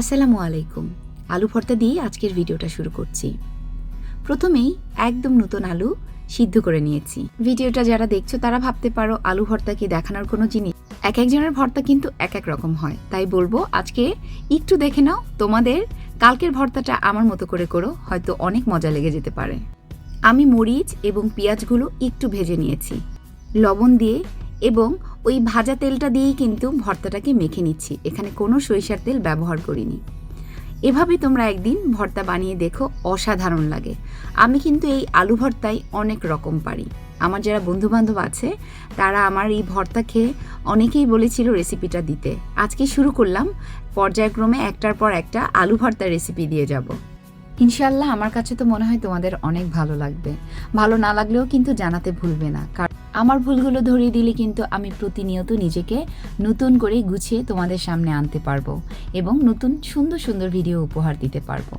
আসসালামু আলাইকুম। আলু ভর্তা দিয়ে আজকের ভিডিওটা শুরু করছি। প্রথমেই একদম নতুন আলু সিদ্ধ করে নিয়েছি। ভিডিওটা যারা দেখছ, তারা ভাবতে পারো আলু ভর্তা কি দেখানোর কোনো জিনিস? এক একজনের ভর্তা কিন্তু এক এক রকম হয়। তাই বলব, আজকে একটু দেখে নাও তোমাদের কালকের ভর্তাটা আমার মতো করে করো, হয়তো অনেক মজা লেগে যেতে পারে। আমি মরিচ এবং পেঁয়াজগুলো একটু ভেজে নিয়েছি। লবণ দিয়ে এবং ওই ভাজা তেলটা দিয়েই কিন্তু ভর্তাটাকে মেখে নিচ্ছি। এখানে কোনো সরিষার তেল ব্যবহার করিনি। এভাবে তোমরা একদিন ভর্তা বানিয়ে দেখো, অসাধারণ লাগে। আমি কিন্তু এই আলু ভর্তায় অনেক রকম পারি। আমার যারা বন্ধুবান্ধব আছে, তারা আমার এই ভর্তা খেয়ে অনেকেই বলেছিল রেসিপিটা দিতে। আজকে শুরু করলাম, পর্যায়ক্রমে একটার পর একটা আলু ভর্তার রেসিপি দিয়ে যাব। ইনশাল্লাহ আমার কাছে তো মনে হয় তোমাদের অনেক ভালো লাগবে। ভালো না লাগলেও কিন্তু জানাতে ভুলবে না। কারণ আমার ভুলগুলো ধরিয়ে দিলে কিন্তু আমি প্রতিনিয়ত নিজেকে নতুন করে গুছিয়ে তোমাদের সামনে আনতে পারব এবং নতুন সুন্দর সুন্দর ভিডিও উপহার দিতে পারব।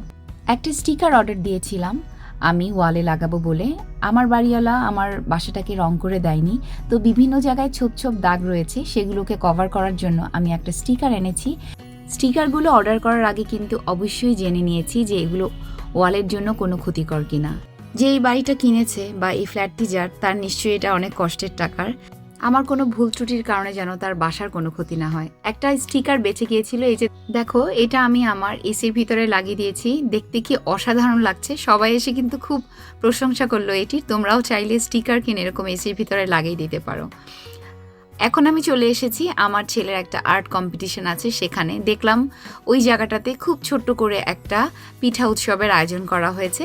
একটা স্টিকার অর্ডার দিয়েছিলাম, আমি ওয়ালে লাগাবো বলে। আমার বাড়িওয়ালা আমার বাসাটাকে রং করে দেয়নি। তো বিভিন্ন জায়গায় ছোপ ছোপ দাগ রয়েছে, সেগুলোকে কভার করার জন্য আমি একটা স্টিকার এনেছি। স্টিকারগুলো অর্ডার করার আগে কিন্তু অবশ্যই জেনে নিয়েছি যে এগুলো ওয়ালের জন্য কোনো ক্ষতিকর কিনা। যে এই বাড়িটা কিনেছে বা এই ফ্ল্যাটটি যার, তার নিশ্চয়ই এটা অনেক কষ্টের টাকার। আমার কোনো ভুল ত্রুটির কারণে যেন তার বাসার কোনো ক্ষতি না হয়। একটা স্টিকার বেঁচে গিয়েছিল, এই যে, দেখো, এটা আমি আমার এসির ভিতরে লাগিয়ে দিয়েছি। দেখতে কি অসাধারণ লাগছে। সবাই এসে কিন্তু খুব প্রশংসা করল এটি। তোমরাও চাইলে স্টিকার কিনে এরকম এসির ভিতরে লাগিয়ে দিতে পারো। এখন আমি চলে এসেছি, আমার ছেলের একটা আর্ট কম্পিটিশন আছে সেখানে। দেখলাম ওই জায়গাটাতে খুব ছোট্ট করে একটা পিঠা উৎসবের আয়োজন করা হয়েছে।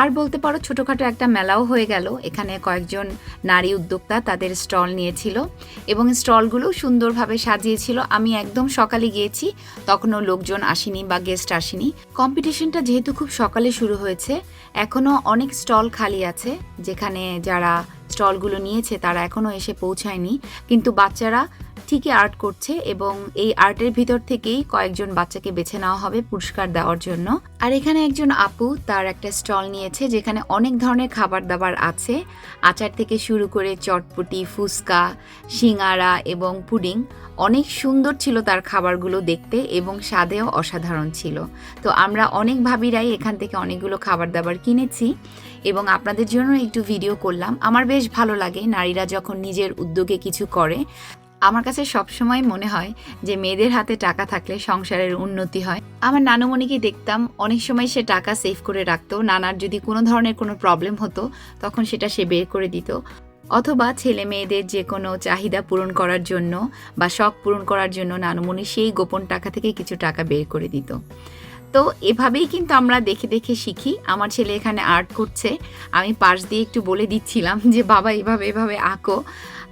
আর বলতে পারো ছোটোখাটো একটা মেলাও হয়ে গেল। এখানে কয়েকজন নারী উদ্যোক্তা তাদের স্টল নিয়েছিল এবং স্টলগুলো সুন্দরভাবে সাজিয়েছিল। আমি একদম সকালে গিয়েছি, তখনও লোকজন আসেনি বা গেস্ট আসেনি। কম্পিটিশনটা যেহেতু খুব সকালে শুরু হয়েছে, এখনও অনেক স্টল খালি আছে, যেখানে যারা স্টলগুলো নিয়েছে তারা এখনও এসে পৌঁছায়নি। কিন্তু বাচ্চারা ঠিকই আর্ট করছে এবং এই আর্টের ভিতর থেকেই কয়েকজন বাচ্চাকে বেছে নেওয়া হবে পুরস্কার দেওয়ার জন্য। আর এখানে একজন আপু তার একটা স্টল নিয়েছে যেখানে অনেক ধরনের খাবার দাবার আছে। আচার থেকে শুরু করে চটপটি, ফুচকা, সিঙ্গারা এবং পুডিং অনেক সুন্দর ছিল তার খাবারগুলো দেখতে এবং স্বাদেও অসাধারণ ছিল। তো আমরা অনেক ভাবিরাই এখান থেকে অনেকগুলো খাবার দাবার কিনেছি এবং আপনাদের জন্য একটু ভিডিও করলাম। আমার বেশ ভালো লাগে। নারীরা যখন নিজের উদ্যোগে কিছু করে আমার কাছে সবসময় মনে হয় যে মেয়েদের হাতে টাকা থাকলে সংসারের উন্নতি হয়। আমার নানুমণিকে দেখতাম অনেক সময় সে টাকা সেভ করে রাখতো। নানার যদি কোনো ধরনের কোনো প্রবলেম হতো, তখন সেটা সে বের করে দিত। অথবা ছেলে মেয়েদের যে কোনো চাহিদা পূরণ করার জন্য বা শখ পূরণ করার জন্য নানুমণি সেই গোপন টাকা থেকে কিছু টাকা বের করে দিত। তো এভাবেই কিন্তু আমরা দেখে দেখে শিখি। আমার ছেলে এখানে আর্ট করছে। আমি পাশ দিয়ে একটু বলে দিচ্ছিলাম যে, বাবা, এভাবে এভাবে আঁকো।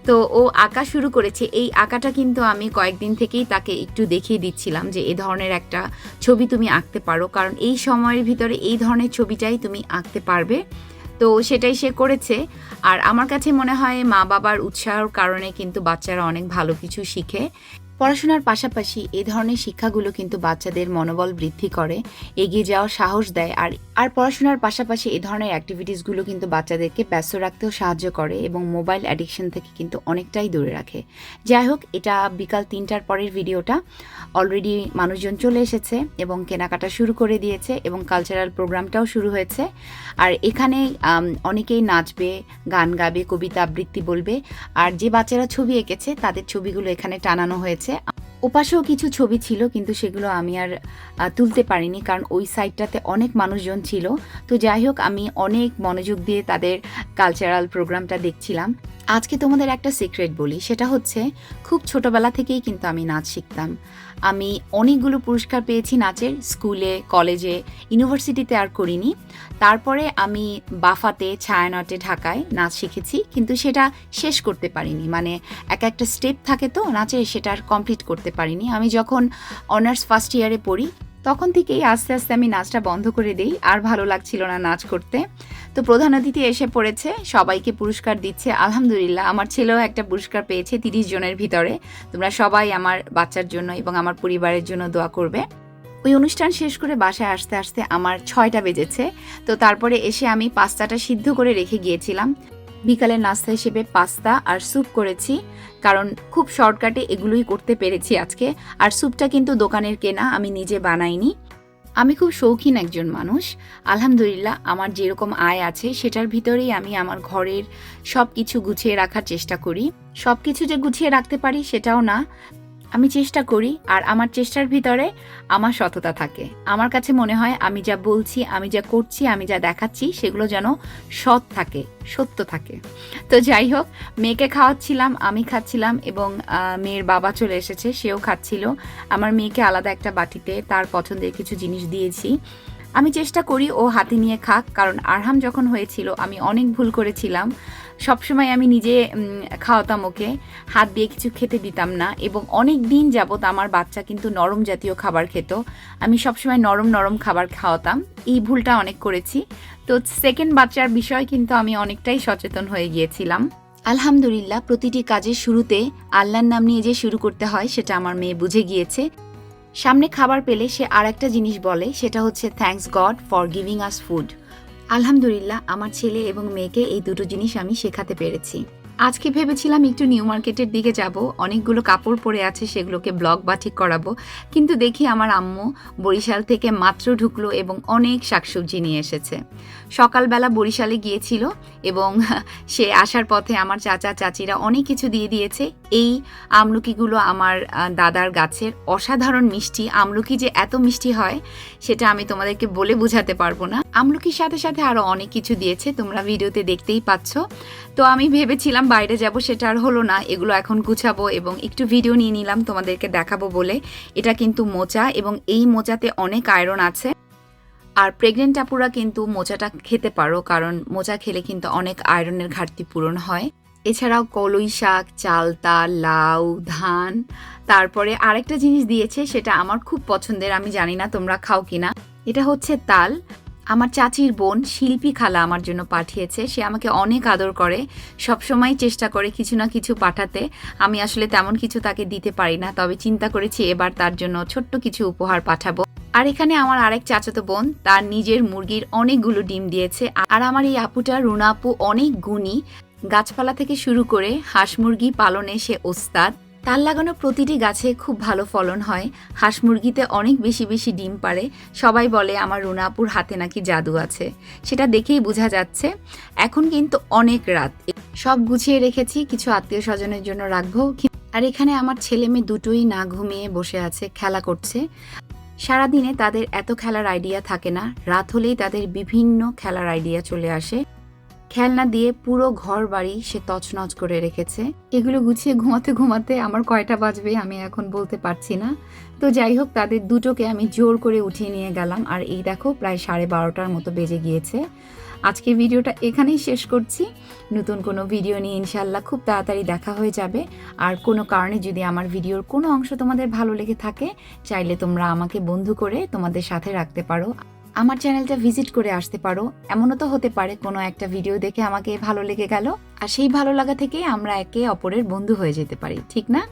তো ও আঁকা শুরু করেছে। এই আঁকাটা কিন্তু আমি কয়েকদিন থেকেই তাকে একটু দেখিয়ে দিচ্ছিলাম যে এ ধরনের একটা ছবি তুমি আঁকতে পারো। কারণ এই সময়ের ভিতরে এই ধরনের ছবিটাই তুমি আঁকতে পারবে। তো সেটাই সে করেছে। আর আমার কাছে মনে হয় মা বাবার উৎসাহর কারণে কিন্তু বাচ্চারা অনেক ভালো কিছু শিখে। পড়াশোনার পাশাপাশি এ ধরনের শিক্ষাগুলো কিন্তু বাচ্চাদের মনোবল বৃদ্ধি করে, এগিয়ে যাওয়ার সাহস দেয় আর আর পড়াশোনার পাশাপাশি এই ধরনের অ্যাক্টিভিটিসগুলো কিন্তু বাচ্চাদেরকে ব্যস্ত রাখতেও সাহায্য করে এবং মোবাইল অ্যাডিকশন থেকে কিন্তু অনেকটাই দূরে রাখে। যাই হোক, এটা বিকাল তিনটার পরের ভিডিওটা। অলরেডি মানুষজন চলে এসেছে এবং কেনাকাটা শুরু করে দিয়েছে এবং কালচারাল প্রোগ্রামটাও শুরু হয়েছে। আর এখানে অনেকেই নাচবে, গান গাবে, কবিতা আবৃত্তি বলবে। আর যে বাচ্চারা ছবি এঁকেছে, তাদের ছবিগুলো এখানে টানানো হয়েছে। ওপাশেও কিছু ছবি ছিল, কিন্তু সেগুলো আমি আর তুলতে পারিনি, কারণ ওই সাইডটাতে অনেক মানুষজন ছিল। তো যাই হোক, আমি অনেক মনোযোগ দিয়ে তাদের কালচারাল প্রোগ্রামটা দেখছিলাম। আজকে তোমাদের একটা সিক্রেট বলি, সেটা হচ্ছে খুব ছোটবেলা থেকেই কিন্তু আমি নাচ শিখতাম। আমি অনেকগুলো পুরস্কার পেয়েছি নাচের, স্কুলে, কলেজে, ইউনিভার্সিটিতে আর করিনি। তারপরে আমি বাফাতে, ছায়ানটে, ঢাকায় নাচ শিখেছি, কিন্তু সেটা শেষ করতে পারিনি। মানে এক একটা স্টেপ থাকে তো নাচের সেটা আর কমপ্লিট করতে পারিনি। আমি যখন অনার্স ফার্স্ট ইয়ারে পড়ি তখন থেকেই আস্তে আস্তে আমি নাচটা বন্ধ করে দিই, আর ভালো লাগছিল না নাচ করতে। তো প্রধান অতিথি এসে পড়েছে, সবাইকে পুরস্কার দিচ্ছে। আলহামদুলিল্লাহ, আমার ছেলেও একটা পুরস্কার পেয়েছে তিরিশ জনের ভিতরে। তোমরা সবাই আমার বাচ্চার জন্য এবং আমার পরিবারের জন্য দোয়া করবে। ওই অনুষ্ঠান শেষ করে বাসায় আসতে আসতে আমার ছয়টা বেজেছে। তো তারপরে এসে আমি পাস্তাটা সিদ্ধ করে রেখে গিয়েছিলাম। বিকালের নাস্তা হিসেবে পাস্তা আর স্যুপ করেছি, কারণ খুব শর্টকাটে এগুলোই করতে পেরেছি আজকে। আর স্যুপটা কিন্তু দোকানের কেনা, আমি নিজে বানাইনি। আমি খুব শৌখিন একজন মানুষ। আলহামদুলিল্লাহ, আমার যেরকম আয় আছে, সেটার ভিতরেই আমি আমার ঘরের সব কিছু গুছিয়ে রাখার চেষ্টা করি। সব কিছু যে গুছিয়ে রাখতে পারি, সেটাও না। আমি চেষ্টা করি, আর আমার চেষ্টার ভিতরে আমার সততা থাকে। আমার কাছে মনে হয় আমি যা বলছি, আমি যা করছি, আমি যা দেখাচ্ছি, সেগুলো যেন সৎ থাকে, সত্য থাকে। তো যাই হোক, মেয়েকে খাওয়াচ্ছিলাম, আমি খাচ্ছিলাম এবং মেয়ের বাবা চলে এসেছে, সেও খাচ্ছিল। আমার মেয়েকে আলাদা একটা বাটিতে তার পছন্দের কিছু জিনিস দিয়েছি। আমি চেষ্টা করি ও হাতে নিয়ে খাক, কারণ আরহাম যখন হয়েছিল, আমি অনেক ভুল করেছিলাম। সবসময় আমি নিজে খাওয়াতাম ওকে, হাত দিয়ে কিছু খেতে দিতাম না, এবং অনেক দিন যাবৎ আমার বাচ্চা কিন্তু নরম জাতীয় খাবার খেত। আমি সবসময় নরম নরম খাবার খাওয়াতাম। এই ভুলটা অনেক করেছি। তো সেকেন্ড বাচ্চার বিষয় কিন্তু আমি অনেকটাই সচেতন হয়ে গিয়েছিলাম। আলহামদুলিল্লাহ, প্রতিটি কাজের শুরুতে আল্লাহর নাম নিয়ে যে শুরু করতে হয়, সেটা আমার মেয়ে বুঝে গিয়েছে। সামনে খাবার পেলে সে আর একটা জিনিস বলে, সেটা হচ্ছে thanks God for giving us food আলহামদুলিল্লাহ, আমার ছেলে এবং মেয়েকে এই দুটো জিনিস আমি শেখাতে পেরেছি। আজকে ভেবেছিলাম একটু নিউ মার্কেটের দিকে যাব। অনেকগুলো কাপড় পরে আছে, সেগুলোকে ব্লগ বা ঠিক করাবো। কিন্তু দেখি আমার আম্মু বরিশাল থেকে মাত্র ঢুকলো এবং অনেক শাকসবজি নিয়ে এসেছে। সকালবেলা বরিশালে গিয়েছিল এবং সে আসার পথে আমার চাচা, চাচিরা অনেক কিছু দিয়ে দিয়েছে। এই আমলকিগুলো আমার দাদার গাছের অসাধারণ মিষ্টি। আমলকি যে এত মিষ্টি হয়, সেটা আমি তোমাদেরকে বলে বোঝাতে পারব না। আমলকির সাথে সাথে আরও অনেক কিছু দিয়েছে, তোমরা ভিডিওতে দেখতেই পাচ্ছ। তো আমি ভেবেছিলাম বাইরে যাব সেটা আর হলো না। এগুলো এখন গুছাবো এবং একটু ভিডিও নিয়ে নিলাম, তোমাদেরকে দেখাবো বলে। এটা কিন্তু মোচা এবং এই মোচাতে অনেক আয়রন আছে। আর প্রেগনেন্ট আপুরা কিন্তু মোচাটা খেতে পারো, কারণ মোচা খেলে কিন্তু অনেক আয়রনের ঘাটতি পূরণ হয়। এছাড়াও কলই শাক চালতা লাউ, ধান। তারপরে আরেকটা জিনিস দিয়েছে, সেটা আমার খুব পছন্দের, আমি জানি না তোমরা খাও কিনা। এটা হচ্ছে তাল। আমার চাচির বোন শিল্পী খালা আমার জন্য পাঠিয়েছে। সে আমাকে অনেক আদর করে, সবসময় চেষ্টা করে কিছু না কিছু পাঠাতে। আমি আসলে তেমন কিছু তাকে দিতে পারি না, তবে চিন্তা করেছি এবার তার জন্য ছোট্ট কিছু উপহার পাঠাবো। আর এখানে আমার আরেক চাচাতো বোন, তার নিজের মুরগির অনেকগুলো ডিম দিয়েছে। আর আমার এই আপুটা, রুনা আপু, অনেক গুণী। গাছপালা থেকে শুরু করে হাঁস মুরগি পালনে সে ওস্তাদ। তার লাগানো প্রতিটি গাছে খুব ভালো ফলন হয়। হাঁস মুরগিতে অনেক বেশি বেশি ডিম পারে সবাই বলে আমার রুনাপুর হাতে নাকি জাদু আছে। সেটা দেখেই বোঝা যাচ্ছে, এখন কিন্তু অনেক রাত। সব গুছিয়ে রেখেছি, কিছু আত্মীয় স্বজনের জন্য রাখব। আর এখানে আমার ছেলে মেয়ে দুটোই না ঘুমিয়ে বসে আছে, খেলা করছে। সারাদিনে তাদের এত খেলার আইডিয়া থাকে না। রাত হলেই তাদের বিভিন্ন খেলার আইডিয়া চলে আসে। খেলনা দিয়ে পুরো ঘর বাড়ি সে তছনছ করে রেখেছে। এগুলো গুছিয়ে ঘুমাতে ঘুমাতে আমার কয়টা বাজবে আমি এখন বলতে পারছি না। তো যাই হোক, তাদের দুটোকে আমি জোর করে উঠিয়ে নিয়ে গেলাম। আর এই দেখো, প্রায় সাড়ে বারোটার মতো বেজে গিয়েছে। আজকে ভিডিওটা এখানেই শেষ করছি। নতুন কোনো ভিডিও নিয়ে ইনশাল্লাহ খুব তাড়াতাড়ি দেখা হয়ে যাবে। আর কোনো কারণে যদি আমার ভিডিওর কোনো অংশ তোমাদের ভালো লেগে থাকে, চাইলে তোমরা আমাকে বন্ধু করে তোমাদের সাথে রাখতে পারো। আমার চ্যানেলটা ভিজিট করে আসতে পারো। এমনও তো হতে পারে কোনো একটা ভিডিও দেখে আমাকে ভালো লেগে গেল। আর সেই ভালো লাগা থেকে আমরা একে অপরের বন্ধু হয়ে যেতে পারি, ঠিক না?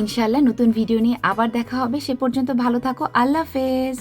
ইনশাল্লাহ নতুন ভিডিও নিয়ে আবার দেখা হবে। সে পর্যন্ত ভালো থাকো। আল্লাহ হাফেজ।